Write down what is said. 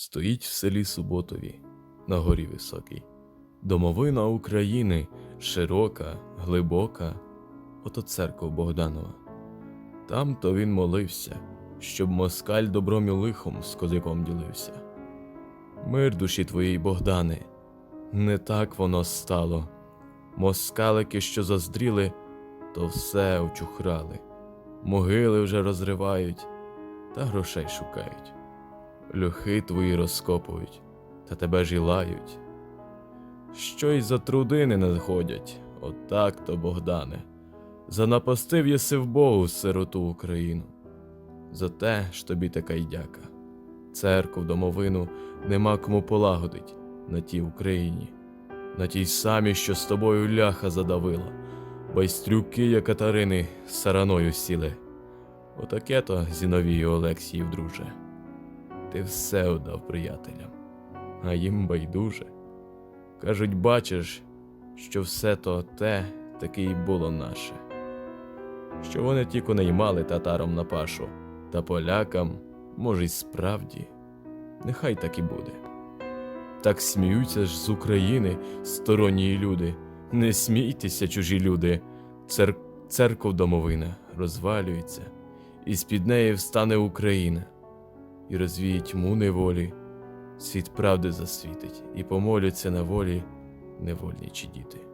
Стоїть в селі Суботові, на горі високій. Домовина України широка, глибока, ото церква Богданова. Там то він молився, щоб москаль добром і лихом з козаком ділився. Мир душі твоїй, Богдане, не так воно стало. Москалики, що заздріли, то все вчухрали. Могили вже розривають та грошей шукають. Льохи твої розкопують, та тебе ж і лають. Що й за труди не находять, отак то, Богдане. Занапастив єси в Богу сироту Україну. За те ж тобі така й дяка. Церкву, домовину нема кому полагодить на тій Україні, на тій самій, що з тобою ляха задавила, байстрюки, як Катарини, сараною сіли. Отаке то Зіновію Олексіїв, друже. Ти все отдав приятелям, а їм байдуже. Кажуть, бачиш, що все то те таки й було наше, що вони тільки наймали татарам на пашу, та полякам, може, й справді, нехай так і буде. Так сміються ж з України сторонні люди. Не смійтеся, чужі люди. Цер... Церков домовина розвалюється, і з-під неї встане Україна, і розвіє тьму неволі, світ правди засвітить, і помоляться на волі невольничі діти.